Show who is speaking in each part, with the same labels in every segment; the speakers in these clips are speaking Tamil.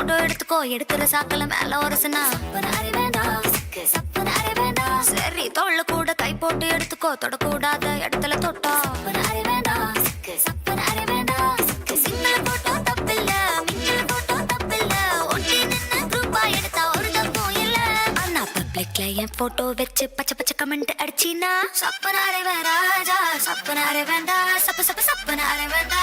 Speaker 1: போட்டோ எடுத்துக்கோ. எடுக்கிற சாக்கல மேல ஒரசுனா சரி தோல்ல கூட கை போட்டு எடுத்துக்கோ. தொடக்கூடாத இடத்துல தொட்டா. என் போட்டோ வச்சு பச்சை பச்சை கமெண்ட் அடிச்சினா? சப்பனாரே வேண்டாஜா சப்பனாரே வேண்டா சப்ப சப்ப சப்பனாரே வேண்டா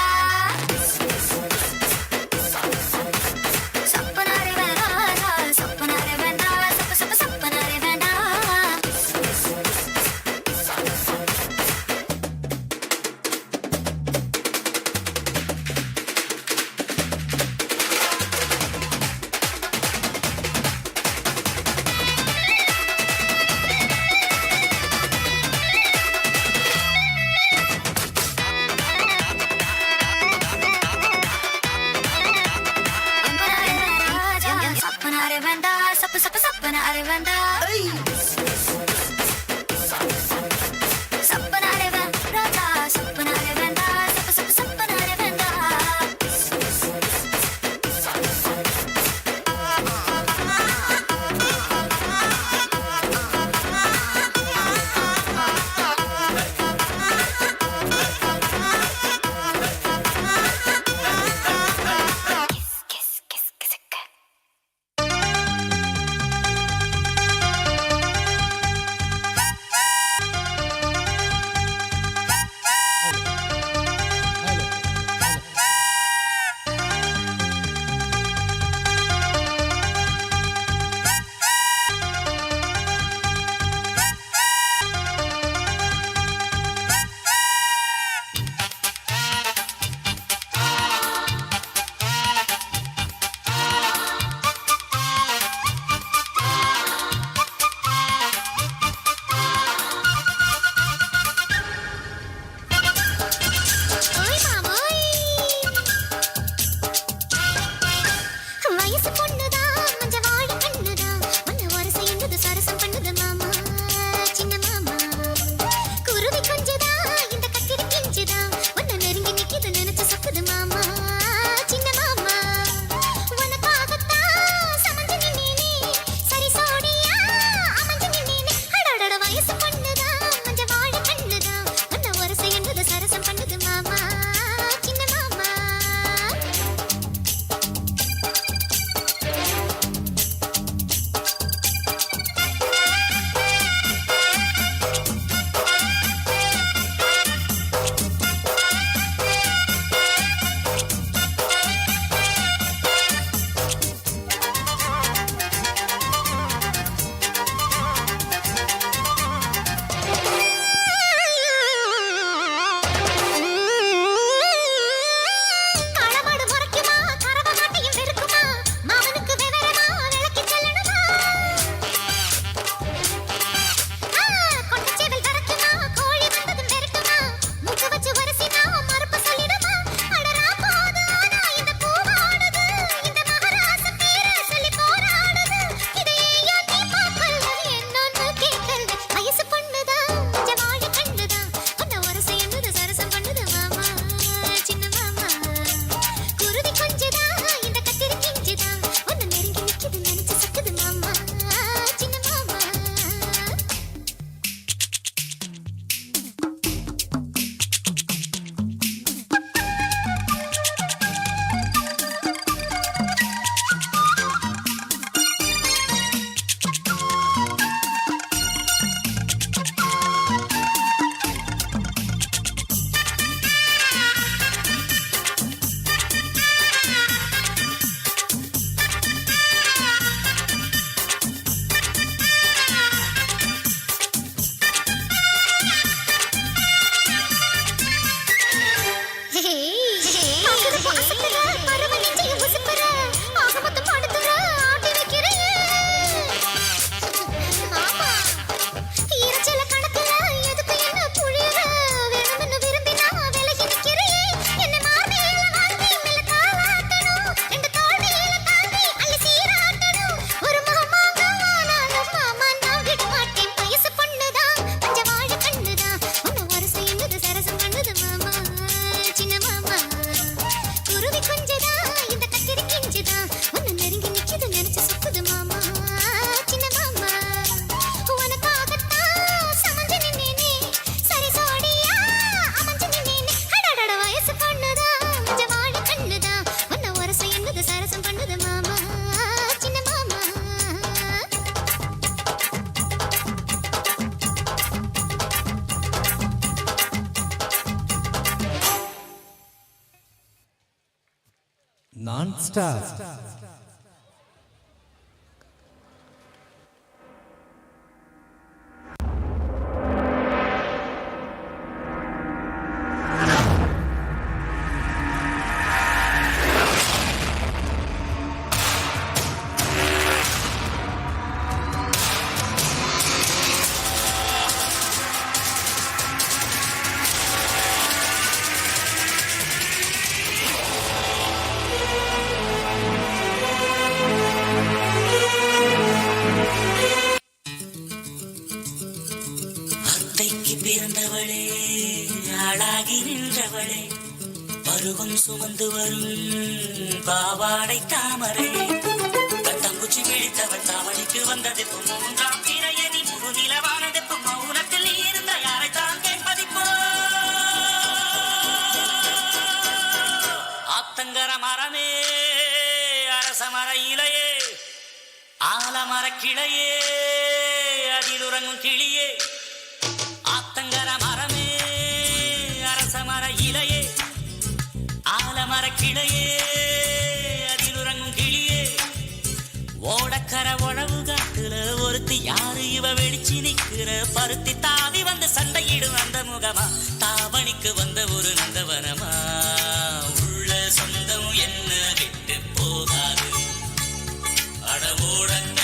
Speaker 2: মাস্টার பருவம் சுமந்து வரும் பாவாடை தாமரை. கட்டம்பூச்சி விழித்தவள் தாவணிக்கு வந்தது மூன்றாம் திரையடி முழு நிலவானது மௌனத்தில் இருந்த யாரை தான் கேட்பதிப்போ? ஆத்தங்கர மரமே அரச மர இலையே ஆலமர கிளையே அதில் உறங்கும் கிளியே ஆலமர கிளையே. ஓடக்கர உழவு காட்டுல ஒருத்தி யாரு? இவ வெடிச்சு நிக்கிற பருத்தி தாவி வந்து சண்டையிடும் அந்த முகமா? தாவணிக்கு வந்த ஒரு நந்தவனமா? உள்ள சொந்தம் என்ன விட்டு போகாது. அடவோட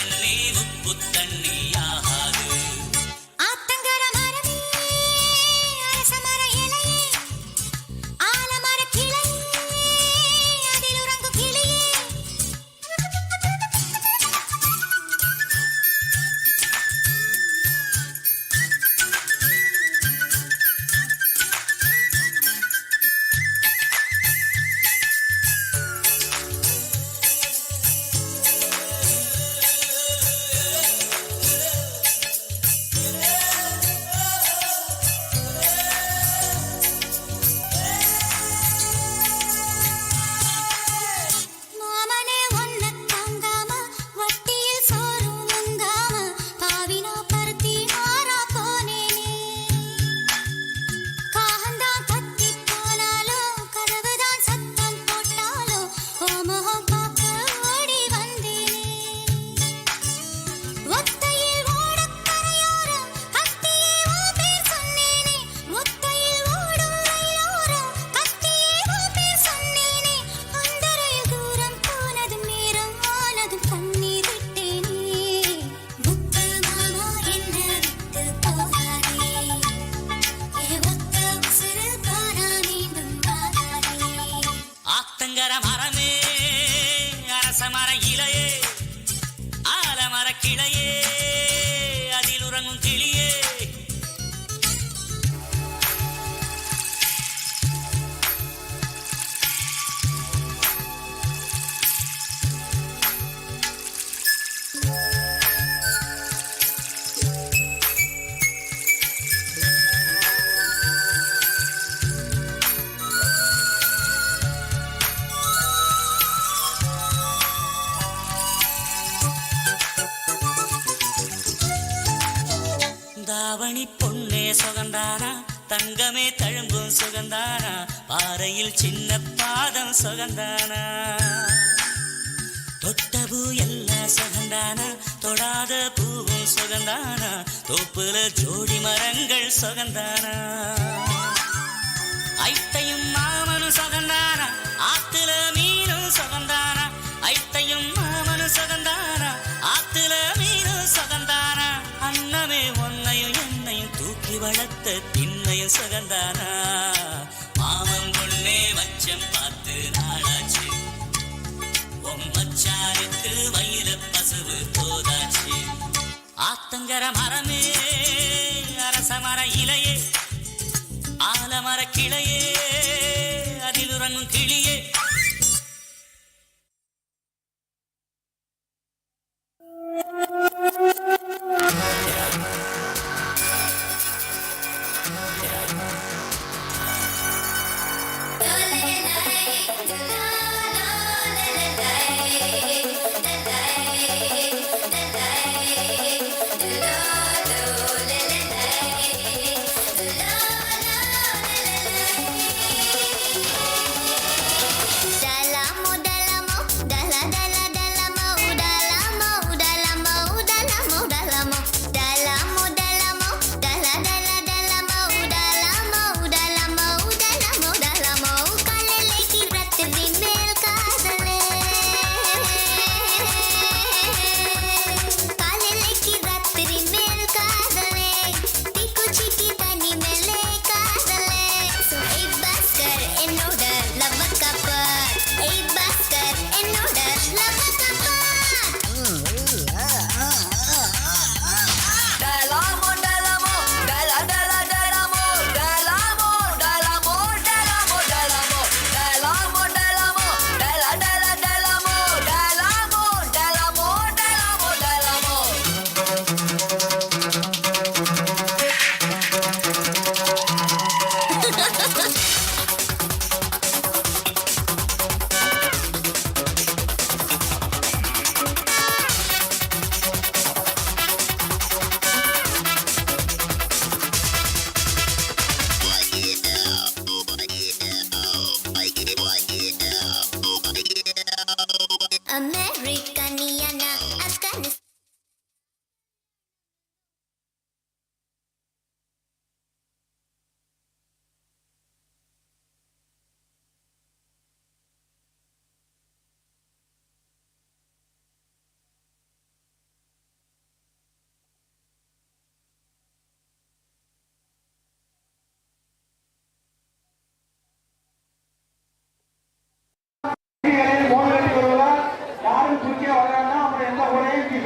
Speaker 1: கிளையே.
Speaker 2: ஆலமர கிளையே. தங்கமே தழும்பும் சுகந்தானா? பாறையில் சின்ன பாதம் சுகந்தானா? தொட்ட பூ எல்லாம் சுகந்தானா? தொடாத பூவும் சுகந்தானா? தோப்புல ஜோடி மரங்கள் சுகந்தானா? ஐத்தையும் மாமனும் சுகந்தானா? ஆத்துல மீனும் சுகந்தானா? ஐத்தையும் மாமனும் சுகந்தானா? ஆத்துல மீனும் சுகந்தானா? அன்னமே ஒன்னையும் என்னையும் வாரி வளர்த்த திண்மையில் சகந்தானா? மாமன் பொண்ணே மச்சம் பார்த்து நாளாச்சு. உன் மச்சாருக்கு வயிற பசுவு போதாச்சு. ஆத்தங்கர மரமே அரச மர இலையே ஆலமர கிளையே அதில் உறங்கும் கிளியே.
Speaker 3: Do the do night.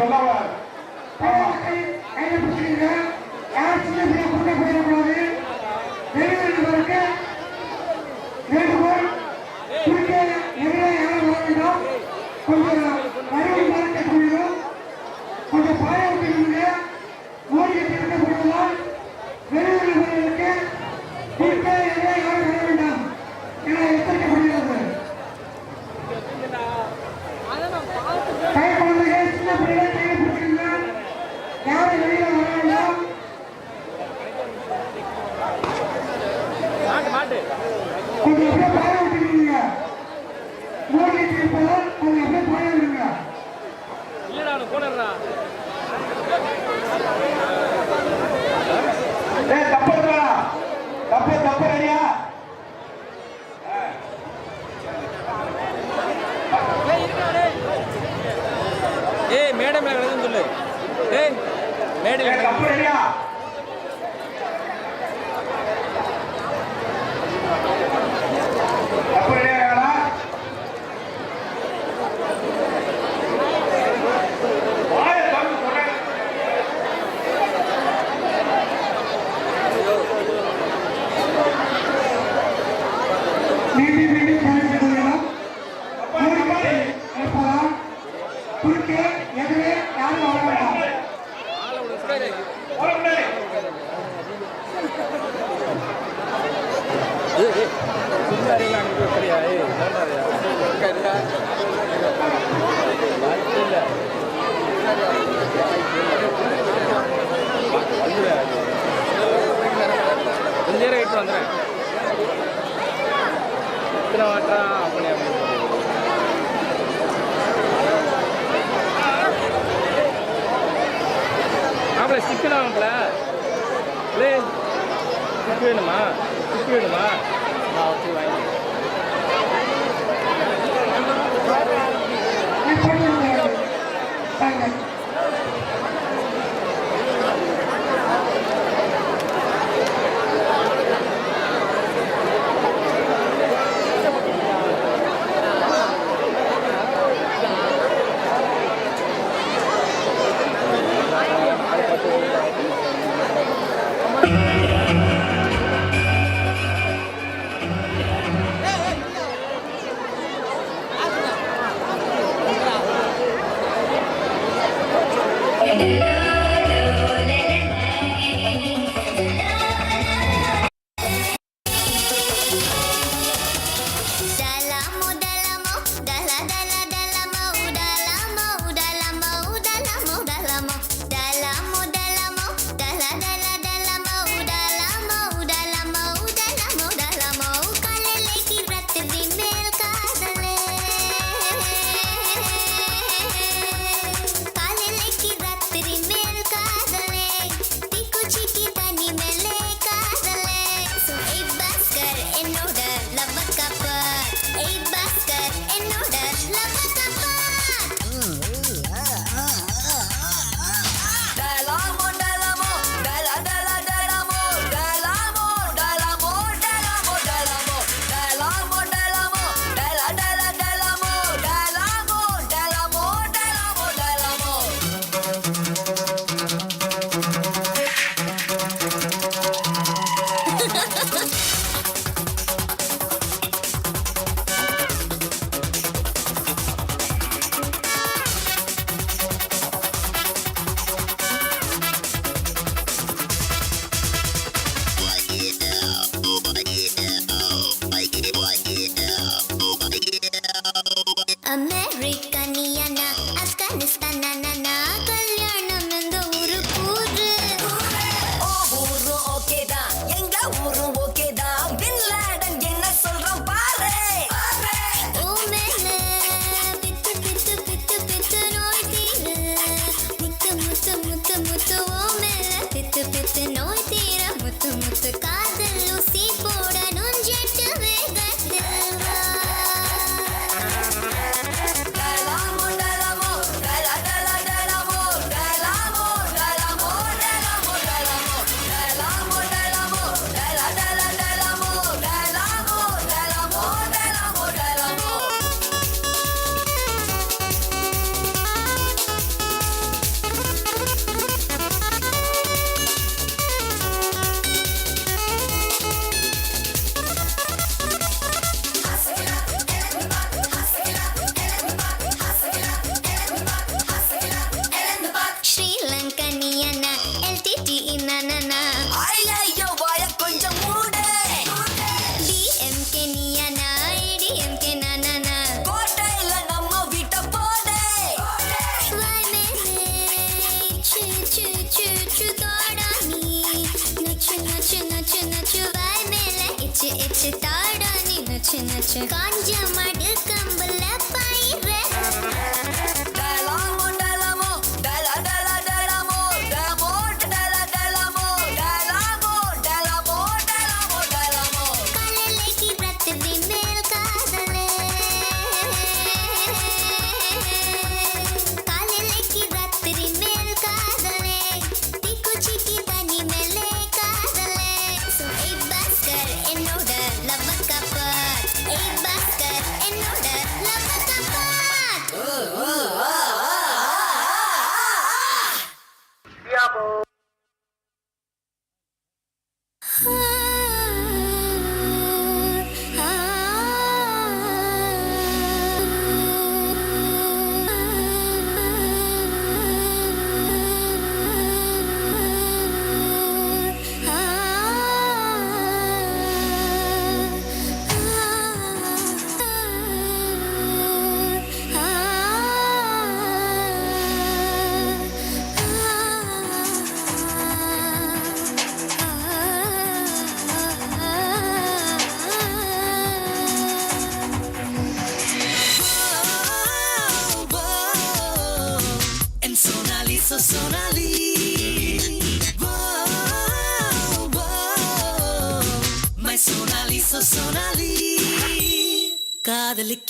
Speaker 3: ஊரையும் நீ
Speaker 1: நச்சு நச்சு காஞ்ச
Speaker 4: மடுக்கம்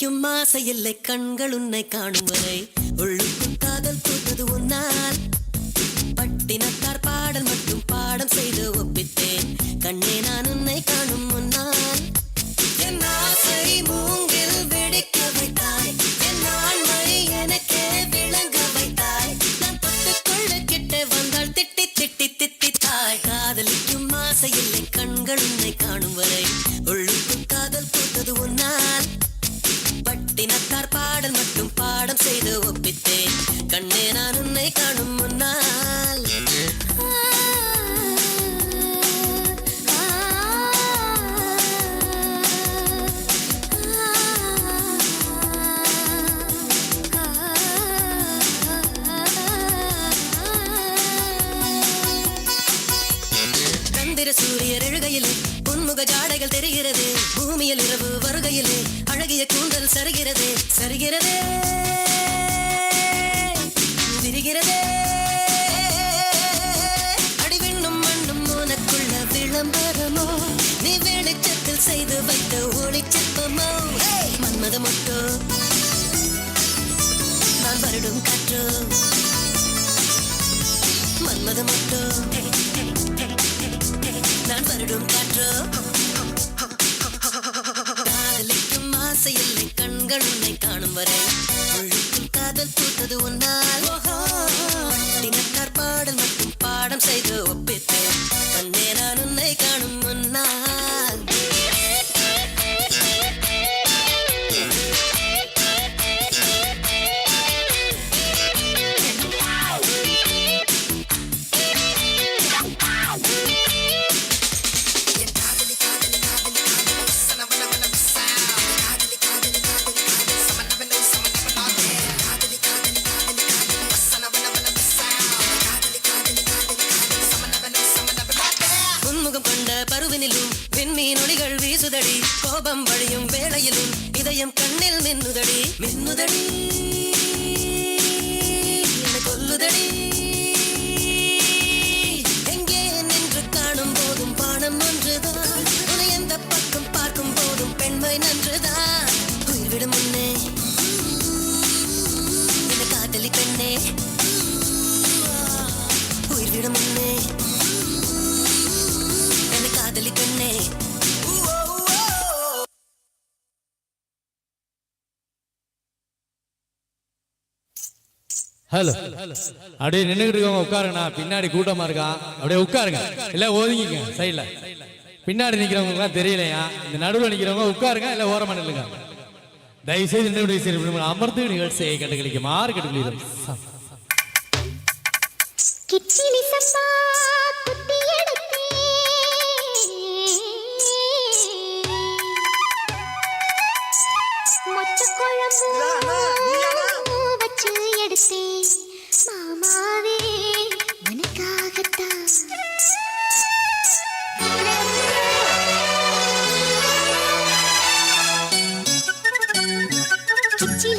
Speaker 4: நினைக்கும் ஆசையில்லை கண்கள் உன்னை காணும் வரை. சூரியர் எழுகையிலே உன்முக ஜாடைகள் தெரிகிறது. பூமியில் இரவு வருகையிலே அழகிய கூந்தல் சருகிறது. சருகிறதே. விரிகிறதே அடிவிண்ணும் மண்ணும் உனக்குள்ள விளம்பரமோ? நீ வெளிச்சத்தில் செய்து வைத்த ஒளிச்சிற்பமோ மன்மத மொட்டோ நான் வருடும் காற்றோ? மன்மத மொட்டோ நான் வருடும் காற்று. காதலிக்கும் ஆசை இல்லை கண்கள் உன்னை காணும் வரை. உழைக்கும் காதல் பூத்தது உன்னால். தினத்தார் பாடல் மட்டும் பாடம் செய்து ஒப்பித்தேன். நான் உன்னை காணும் முன்னால்.
Speaker 5: ஹலோ அப்படியே நின்றுக்கிட்டு இருக்கவங்க உட்காருங்கண்ணா. பின்னாடி கூட்டமா இருக்கான். அப்படியே உட்காருங்க. இல்ல ஒதுங்கிங்க. சைட்ல. பின்னாடி நிக்கிறவங்களுக்கு தெரியலையா? இந்த நடுவில் நிக்கிறவங்க உட்காருங்க. இல்ல ஓரமா நில்லுங்க. தயவுசெய்து நின்று அமர்ந்து நிகழ்ச்சியை கண்டுகளிக்குமாறு கண்டுகளிக்கிறோம்
Speaker 6: கிச்சிலி சப்பா குத்தி எடுத்தே மொச்ச குழம்பு வச்சு எடுத்தேன் மாமாவே உனக்காகத்தான் கிச்சிலி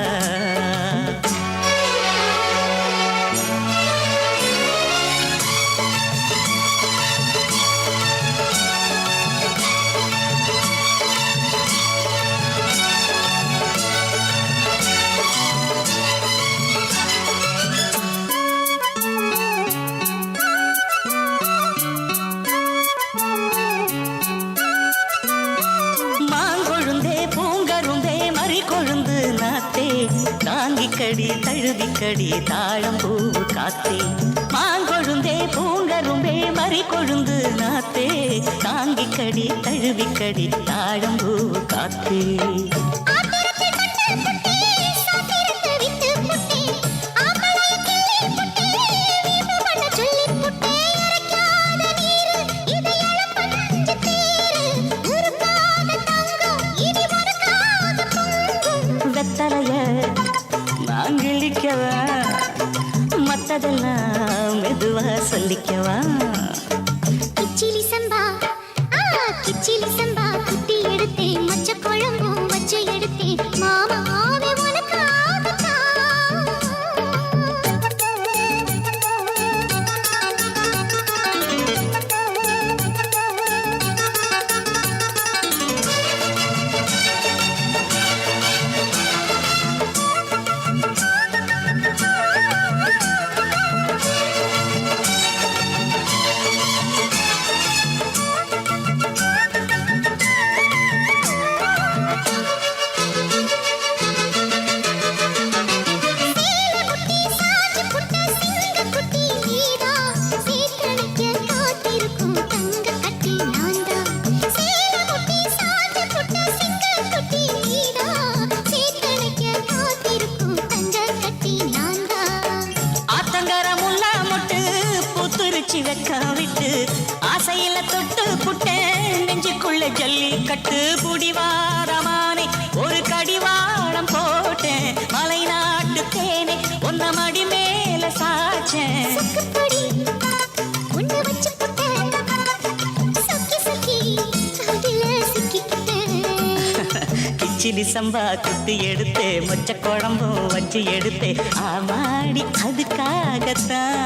Speaker 2: தழுவி தழுவிக்கடி தாழம் பூவு காத்தே மாங்கொழுந்தே பூங்கரும்பே மறி கொழுந்து நாத்தே. தாங்கிக்கடி தழுவிக்கடி தாழம் பூவு காத்தே. சம்பா குத்தி எடுத்து மொச்ச குழம்பும் வச்சு எடுத்து ஆமாடி அதுக்காகத்தான்.